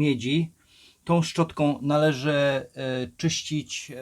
miedzi. Tą szczotką należy e, czyścić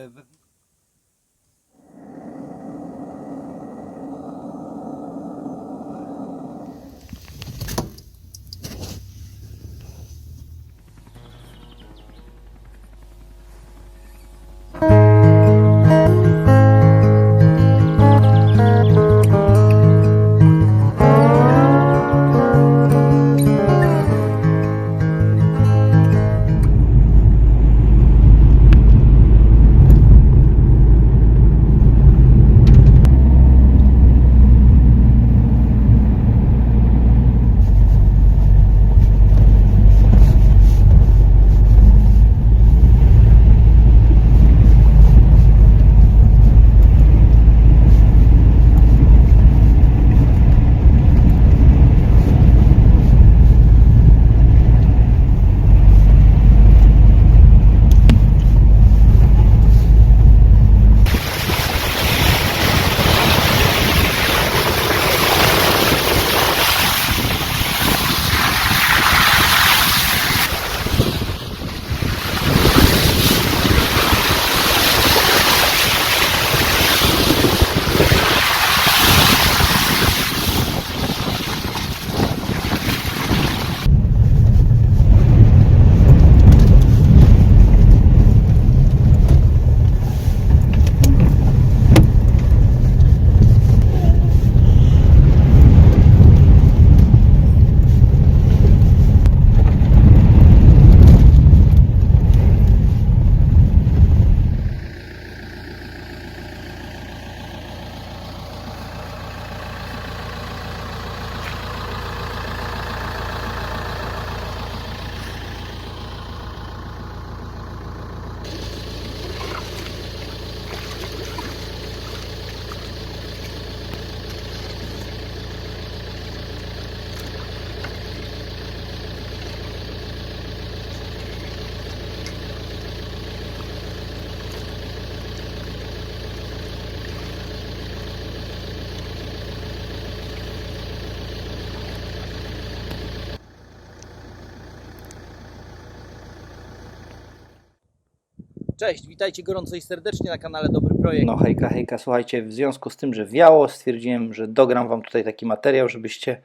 Cześć, witajcie gorąco i serdecznie na kanale Dobry Projekt. No hejka, hejka, słuchajcie, w związku z tym, że wiało, stwierdziłem, że dogram Wam tutaj taki materiał, żebyście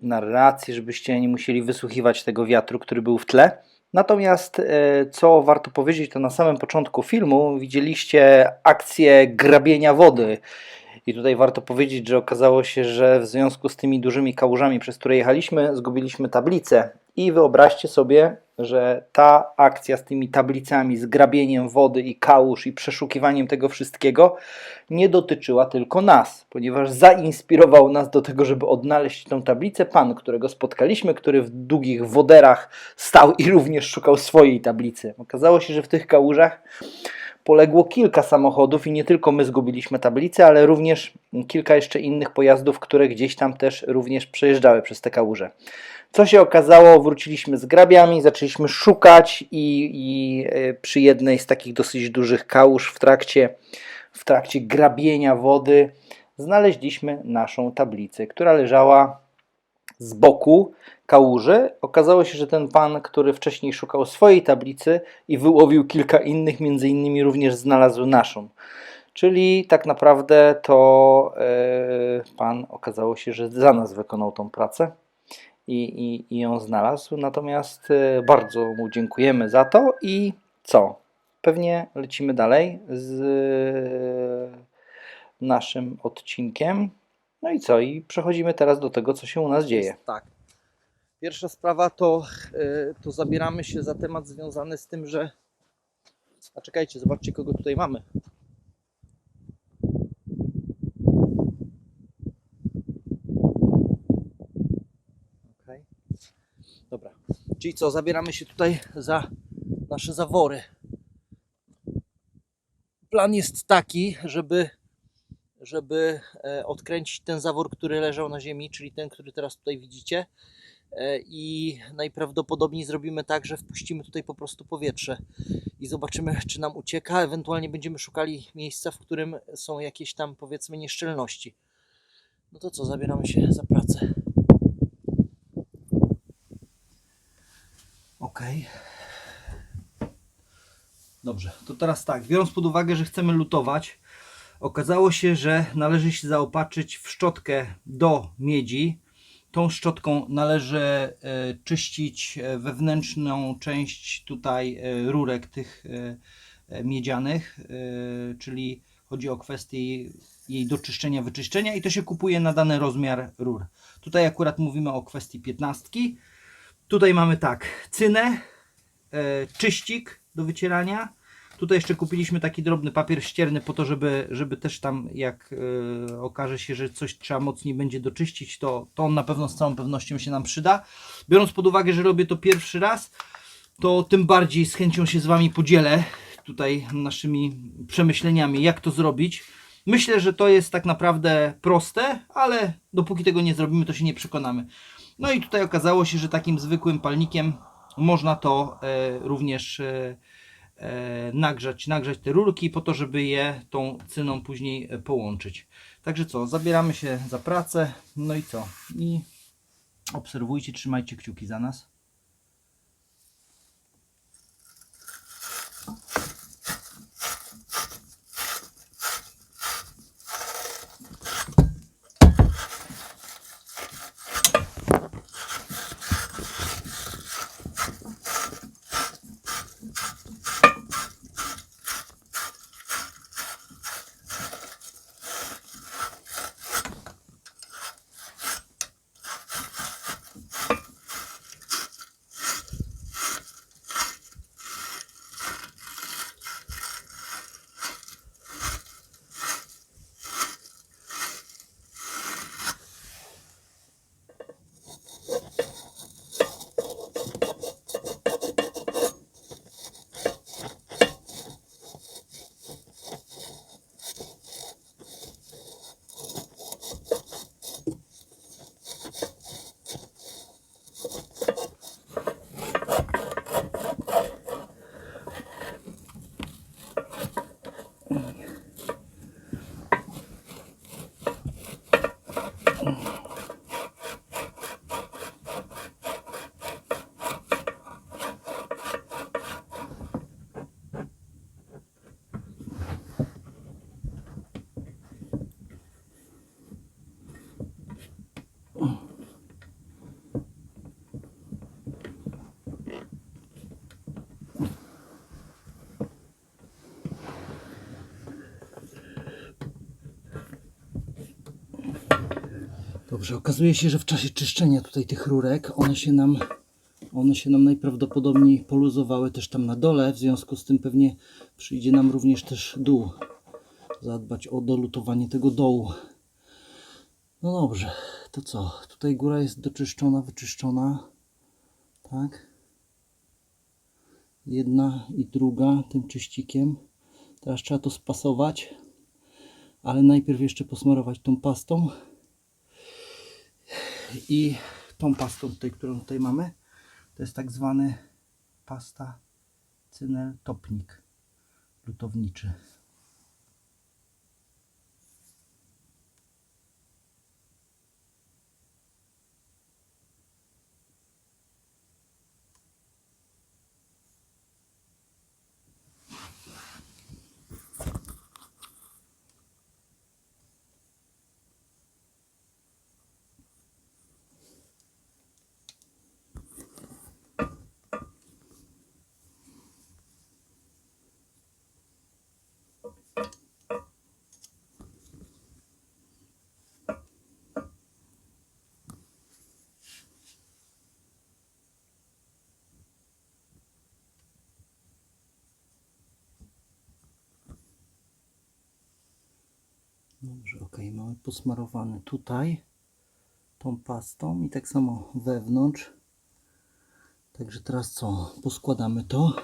narracji, żebyście nie musieli wysłuchiwać tego wiatru, który był w tle. Natomiast e, co warto powiedzieć, to na samym początku filmu widzieliście akcję grabienia wody. I tutaj warto powiedzieć, że okazało się, że w związku z tymi dużymi kałużami, przez które jechaliśmy, zgubiliśmy tablicę. I wyobraźcie sobie, że ta akcja z tymi tablicami, z grabieniem wody i kałuż i przeszukiwaniem tego wszystkiego nie dotyczyła tylko nas, ponieważ zainspirował nas do tego, żeby odnaleźć tą tablicę pan, którego spotkaliśmy, który w długich woderach stał i również szukał swojej tablicy. Okazało się, że w tych kałużach poległo kilka samochodów i nie tylko my zgubiliśmy tablicę, ale również kilka jeszcze innych pojazdów, które gdzieś tam też również przejeżdżały przez te kałuże. Co się okazało, wróciliśmy z grabiami, zaczęliśmy szukać i, i e, przy jednej z takich dosyć dużych kałuż w trakcie, w trakcie grabienia wody znaleźliśmy naszą tablicę, która leżała z boku kałuży. Okazało się, że ten pan, który wcześniej szukał swojej tablicy i wyłowił kilka innych, między innymi również znalazł naszą. Czyli tak naprawdę to e, pan okazało się, że za nas wykonał tą pracę i, i, i ją znalazł. Natomiast e, bardzo mu dziękujemy za to i co? Pewnie lecimy dalej z e, naszym odcinkiem. No i co? I przechodzimy teraz do tego, co się u nas dzieje. Tak. Pierwsza sprawa to, e, to zabieramy się za temat związany z tym, że. A czekajcie, zobaczcie, kogo tutaj mamy. Okej. Dobra. Czyli co, zabieramy się tutaj za nasze zawory. Plan jest taki, żeby żeby e, odkręcić ten zawór, który leżał na ziemi, czyli ten, który teraz tutaj widzicie. E, I najprawdopodobniej zrobimy tak, że wpuścimy tutaj po prostu powietrze i zobaczymy, czy nam ucieka. Ewentualnie będziemy szukali miejsca, w którym są jakieś tam powiedzmy nieszczelności. No to co, zabieramy się za pracę. Ok. Dobrze, to teraz tak, biorąc pod uwagę, że chcemy lutować, okazało się, że należy się zaopatrzyć w szczotkę do miedzi. Tą szczotką należy e, czyścić e, wewnętrzną część tutaj e, rurek tych miedzianych, czyli chodzi o kwestię jej doczyszczenia, wyczyszczenia i to się kupuje na dany rozmiar rur. Tutaj akurat mówimy o kwestii piętnastki. Tutaj mamy tak, cynę, e, czyścik do wycierania. Tutaj jeszcze kupiliśmy taki drobny papier ścierny po to, żeby, żeby też tam jak e, okaże się, że coś trzeba mocniej będzie doczyścić, to, to on na pewno z całą pewnością się nam przyda. Biorąc pod uwagę, że robię to pierwszy raz, to tym bardziej z chęcią się z Wami podzielę tutaj naszymi przemyśleniami, jak to zrobić. Myślę, że to jest tak naprawdę proste, ale dopóki tego nie zrobimy, to się nie przekonamy. No i tutaj okazało się, że takim zwykłym palnikiem można to e, również e, e, nagrzać, nagrzać te rurki po to, żeby je tą cyną później połączyć. Także co, zabieramy się za pracę, no i co? I obserwujcie, trzymajcie kciuki za nas. Dobrze, okazuje się, że w czasie czyszczenia tutaj tych rurek one się nam, one się nam najprawdopodobniej poluzowały też tam na dole, w związku z tym pewnie przyjdzie nam również też dół. Zadbać o dolutowanie tego dołu. No dobrze, to co? Tutaj góra jest doczyszczona, wyczyszczona. Tak? Jedna i druga tym czyścikiem. Teraz trzeba to spasować, ale najpierw jeszcze posmarować tą pastą i tą pastą tutaj, którą tutaj mamy, to jest tak zwany pasta cynel topnik lutowniczy. Dobrze, ok, mamy posmarowany tutaj tą pastą i tak samo wewnątrz. Także teraz co? Poskładamy to.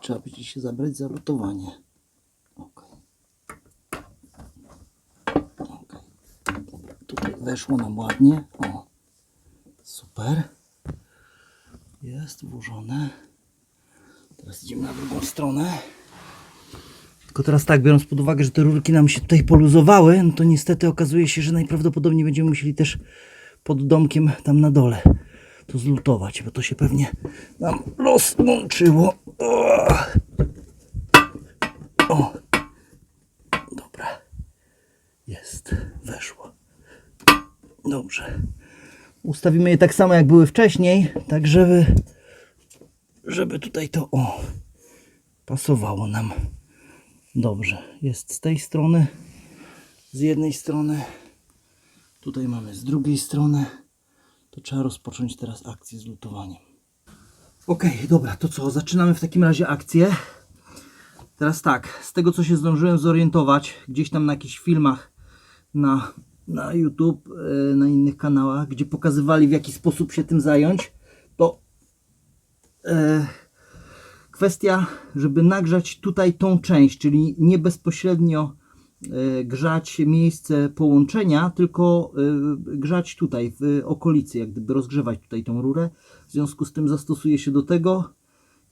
Trzeba będzie się zabrać za lutowanie. Ok. Ok. Tutaj weszło nam ładnie. O, super. Jest włożone. Teraz idziemy na drugą stronę. Tylko teraz tak, biorąc pod uwagę, że te rurki nam się tutaj poluzowały, no to niestety okazuje się, że najprawdopodobniej będziemy musieli też pod domkiem tam na dole to zlutować, bo to się pewnie nam rozłączyło. O, o. dobra. Jest, weszło. Dobrze. Ustawimy je tak samo jak były wcześniej, tak żeby, żeby tutaj to o, pasowało nam. Dobrze, jest z tej strony, z jednej strony, tutaj mamy z drugiej strony. To trzeba rozpocząć teraz akcję z lutowaniem. Ok, dobra, to co? Zaczynamy w takim razie akcję. Teraz tak, z tego co się zdążyłem zorientować, gdzieś tam na jakichś filmach na, na YouTube, e, na innych kanałach, gdzie pokazywali w jaki sposób się tym zająć, to e, kwestia, żeby nagrzać tutaj tą część, czyli nie bezpośrednio e, grzać miejsce połączenia, tylko e, grzać tutaj w okolicy, jak gdyby rozgrzewać tutaj tą rurę. W związku z tym zastosuję się do tego.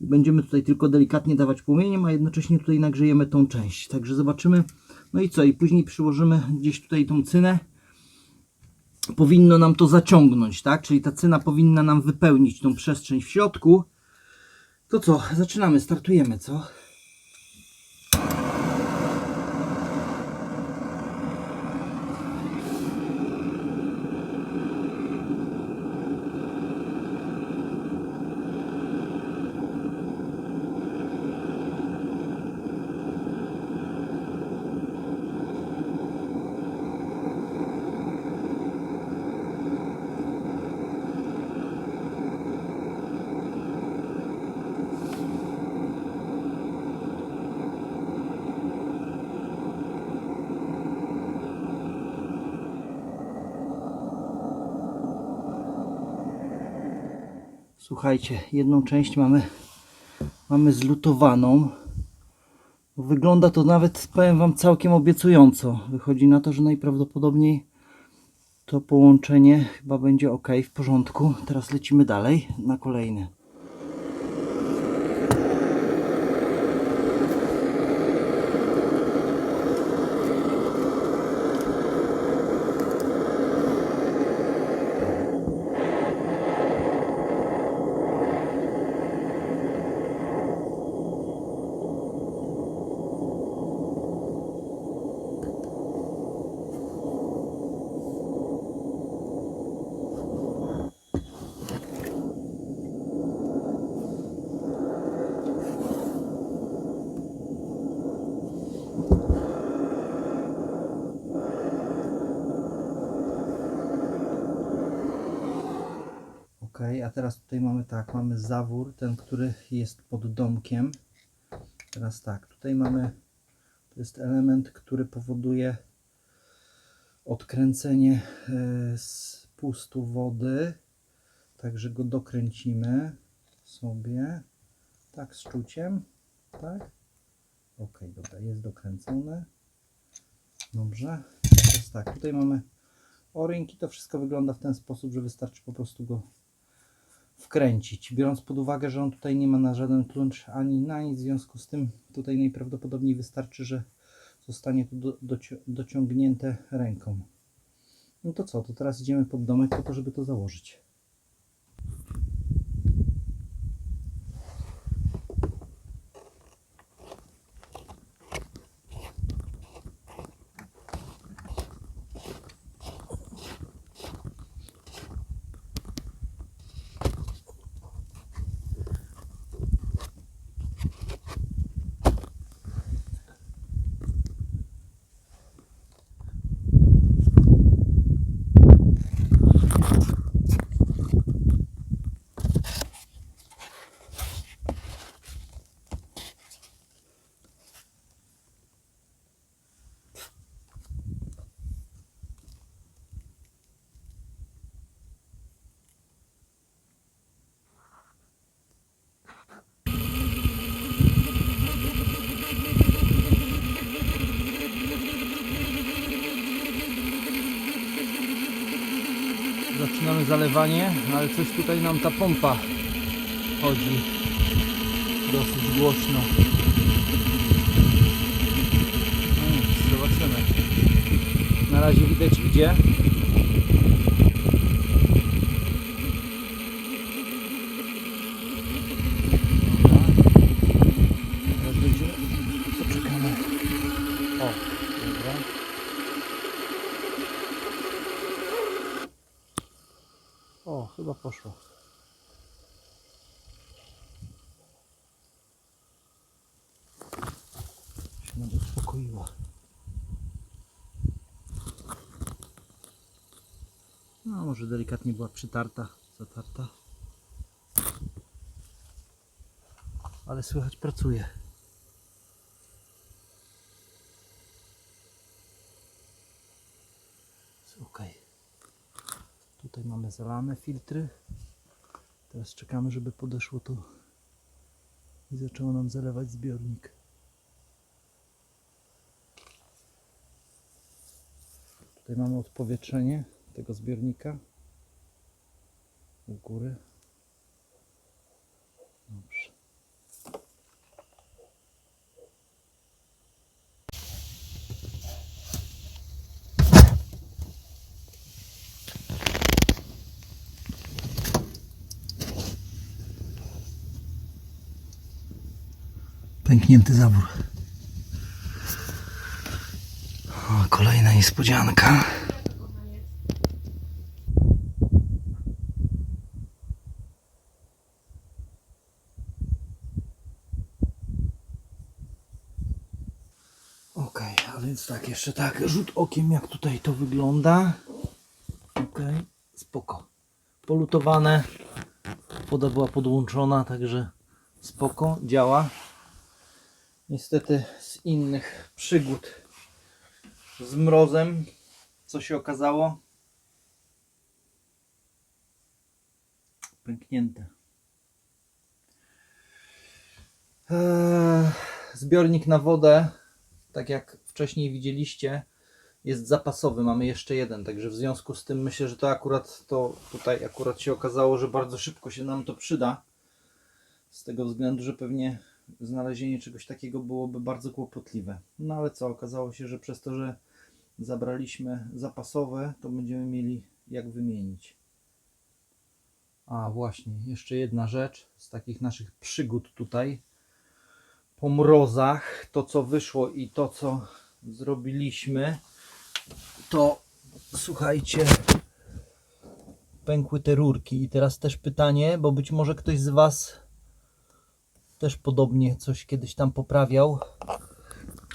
Będziemy tutaj tylko delikatnie dawać płomieniem, a jednocześnie tutaj nagrzejemy tą część. Także zobaczymy. No i co? I później przyłożymy gdzieś tutaj tą cynę. Powinno nam to zaciągnąć, tak? Czyli ta cyna powinna nam wypełnić tą przestrzeń w środku. To co? Zaczynamy, startujemy, co? Słuchajcie, jedną część mamy, mamy zlutowaną. Wygląda to nawet, powiem Wam, całkiem obiecująco. Wychodzi na to, że najprawdopodobniej to połączenie chyba będzie ok, w porządku. Teraz lecimy dalej na kolejny. Ok, a teraz tutaj mamy tak, mamy zawór, ten, który jest pod domkiem. Teraz tak, tutaj mamy, to jest element, który powoduje odkręcenie e, z pustu wody. Także go dokręcimy sobie, tak z czuciem, tak? Ok, dobra, jest dokręcone. Dobrze, teraz tak, tutaj mamy o-ring i to wszystko wygląda w ten sposób, że wystarczy po prostu go wkręcić. Biorąc pod uwagę, że on tutaj nie ma na żaden klucz ani na nic, w związku z tym tutaj najprawdopodobniej wystarczy, że zostanie to do, doci- dociągnięte ręką. No to co, to teraz idziemy pod domek po to, żeby to założyć. Zaczynamy zalewanie, ale coś tutaj nam ta pompa chodzi dosyć głośno. No nic, zobaczymy. Na razie widać idzie. O, dobra. O, chyba poszło. Się nawet uspokoiła. No, może delikatnie była przytarta, zatarta. Ale słychać pracuje. Ok. Tutaj mamy zalane filtry. Teraz czekamy, żeby podeszło to i zaczęło nam zalewać zbiornik. Tutaj mamy odpowietrzenie tego zbiornika u góry. Dobrze. Pęknięty zawór. O, kolejna niespodzianka. Ok, a więc tak, jeszcze tak, rzut okiem jak tutaj to wygląda. Ok, spoko. Polutowane, woda była podłączona, także spoko, działa. Niestety z innych przygód z mrozem, co się okazało? Pęknięte. Eee, zbiornik na wodę, tak jak wcześniej widzieliście, jest zapasowy. Mamy jeszcze jeden, także w związku z tym myślę, że to akurat to tutaj akurat się okazało, że bardzo szybko się nam to przyda. Z tego względu, że pewnie znalezienie czegoś takiego byłoby bardzo kłopotliwe. No ale co, okazało się, że przez to, że zabraliśmy zapasowe, to będziemy mieli jak wymienić. A właśnie, jeszcze jedna rzecz z takich naszych przygód tutaj. Po mrozach, to co wyszło i to co zrobiliśmy, to słuchajcie, pękły te rurki. I teraz też pytanie, bo być może ktoś z Was też podobnie coś kiedyś tam poprawiał.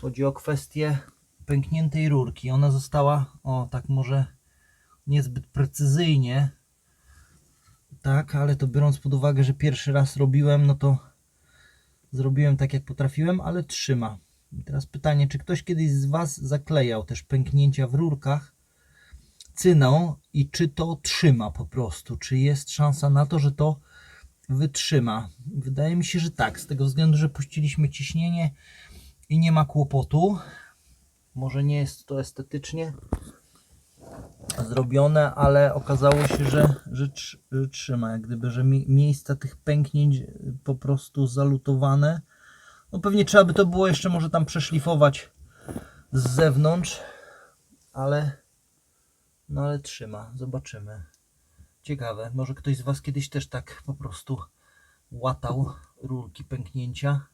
Chodzi o kwestię pękniętej rurki. Ona została, o tak może niezbyt precyzyjnie, tak, ale to biorąc pod uwagę, że pierwszy raz robiłem, no to zrobiłem tak jak potrafiłem, ale trzyma. I teraz pytanie, czy ktoś kiedyś z Was zaklejał też pęknięcia w rurkach cyną i czy to trzyma po prostu? Czy jest szansa na to, że to wytrzyma? Wydaje mi się, że tak, z tego względu, że puściliśmy ciśnienie i nie ma kłopotu. Może nie jest to estetycznie zrobione, ale okazało się, że, że, tr- że trzyma, jak gdyby, że mi, miejsca tych pęknięć po prostu zalutowane. No pewnie trzeba by to było jeszcze może tam przeszlifować z zewnątrz, ale no ale trzyma, zobaczymy. Ciekawe, może ktoś z Was kiedyś też tak po prostu łatał rurki pęknięcia.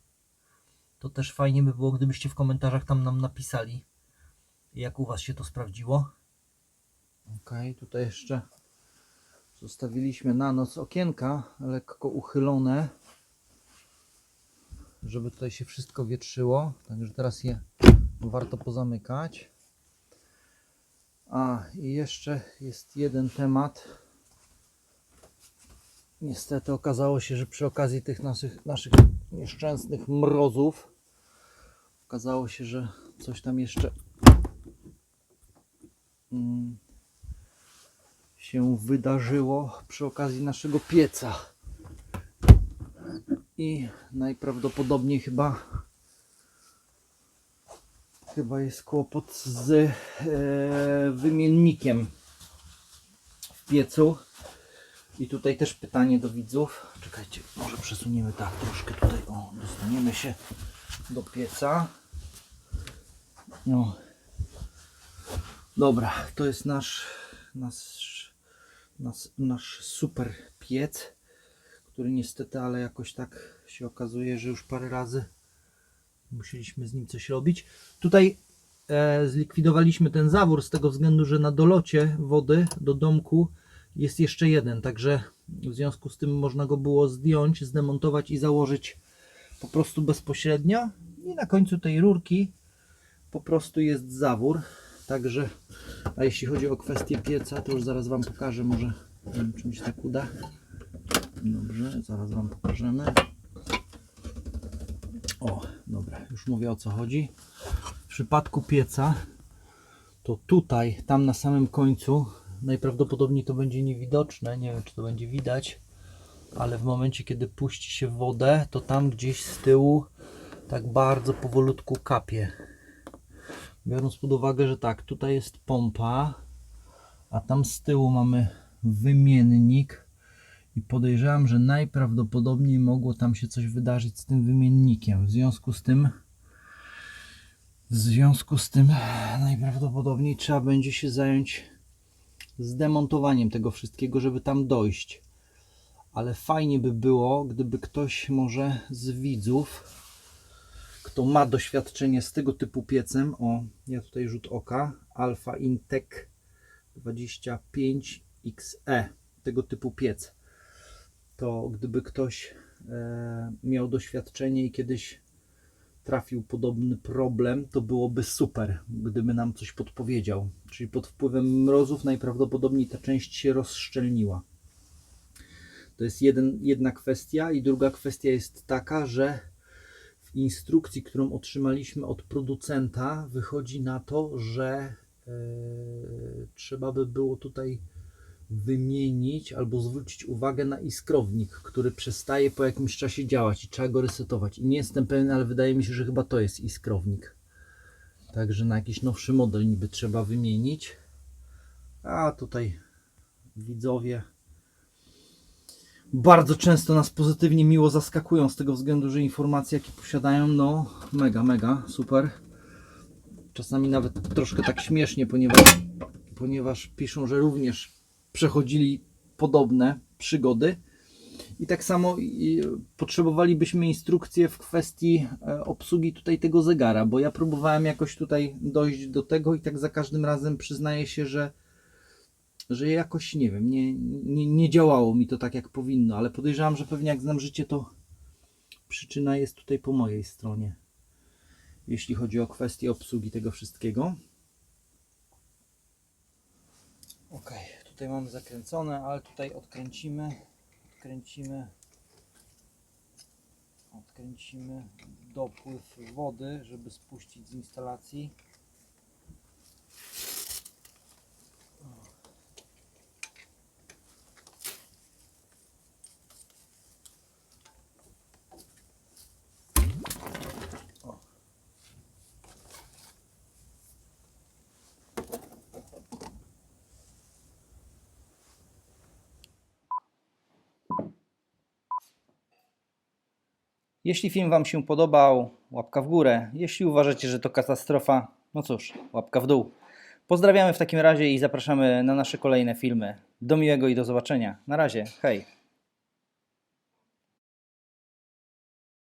To też fajnie by było, gdybyście w komentarzach tam nam napisali, jak u Was się to sprawdziło. Ok, tutaj jeszcze zostawiliśmy na noc okienka lekko uchylone, żeby tutaj się wszystko wietrzyło. Także teraz je warto pozamykać. A i jeszcze jest jeden temat. Niestety okazało się, że przy okazji tych naszych, naszych nieszczęsnych mrozów okazało się, że coś tam jeszcze mm, się wydarzyło przy okazji naszego pieca. I najprawdopodobniej chyba chyba jest kłopot z e, wymiennikiem w piecu. I tutaj też pytanie do widzów. Czekajcie, może przesuniemy tak troszkę tutaj. O, dostaniemy się do pieca. No. Dobra, to jest nasz, nasz, nasz, nasz super piec, który niestety, ale jakoś tak się okazuje, że już parę razy musieliśmy z nim coś robić. Tutaj e, zlikwidowaliśmy ten zawór z tego względu, że na dolocie wody do domku jest jeszcze jeden, także w związku z tym można go było zdjąć, zdemontować i założyć po prostu bezpośrednio i na końcu tej rurki po prostu jest zawór, także a jeśli chodzi o kwestię pieca, to już zaraz Wam pokażę, może nie wiem, czy mi się tak uda. Dobrze, zaraz Wam pokażemy. O, dobra, już mówię o co chodzi. W przypadku pieca, to tutaj, tam na samym końcu, najprawdopodobniej to będzie niewidoczne, nie wiem czy to będzie widać, ale w momencie kiedy puści się wodę, to tam gdzieś z tyłu tak bardzo powolutku kapie. Biorąc pod uwagę, że tak, tutaj jest pompa, a tam z tyłu mamy wymiennik i podejrzewam, że najprawdopodobniej mogło tam się coś wydarzyć z tym wymiennikiem. W związku z tym w związku z tym najprawdopodobniej trzeba będzie się zająć zdemontowaniem tego wszystkiego, żeby tam dojść. Ale fajnie by było, gdyby ktoś może z widzów, kto ma doświadczenie z tego typu piecem, o, ja tutaj rzut oka, Alpha Intec 25XE, tego typu piec, to gdyby ktoś e, miał doświadczenie i kiedyś trafił podobny problem, to byłoby super, gdyby nam coś podpowiedział. Czyli pod wpływem mrozów najprawdopodobniej ta część się rozszczelniła. To jest jeden, jedna kwestia, i druga kwestia jest taka, że w instrukcji, którą otrzymaliśmy od producenta, wychodzi na to, że e, trzeba by było tutaj wymienić albo zwrócić uwagę na iskrownik, który przestaje po jakimś czasie działać i trzeba go resetować. I nie jestem pewien, ale wydaje mi się, że chyba to jest iskrownik. Także na jakiś nowszy model niby trzeba wymienić. A tutaj widzowie bardzo często nas pozytywnie miło zaskakują z tego względu, że informacje jakie posiadają, no mega, mega, super. Czasami nawet troszkę tak śmiesznie, ponieważ, ponieważ piszą, że również przechodzili podobne przygody. I tak samo potrzebowalibyśmy instrukcje w kwestii e, obsługi tutaj tego zegara, bo ja próbowałem jakoś tutaj dojść do tego i tak za każdym razem przyznaję się, że, że jakoś nie wiem, nie, nie, nie działało mi to tak jak powinno, ale podejrzewam, że pewnie jak znam życie, to przyczyna jest tutaj po mojej stronie, jeśli chodzi o kwestię obsługi tego wszystkiego. Ok, tutaj mamy zakręcone, ale tutaj odkręcimy, odkręcimy, odkręcimy dopływ wody, żeby spuścić z instalacji. Jeśli film Wam się podobał, łapka w górę. Jeśli uważacie, że to katastrofa, no cóż, łapka w dół. Pozdrawiamy w takim razie i zapraszamy na nasze kolejne filmy. Do miłego i do zobaczenia. Na razie, hej.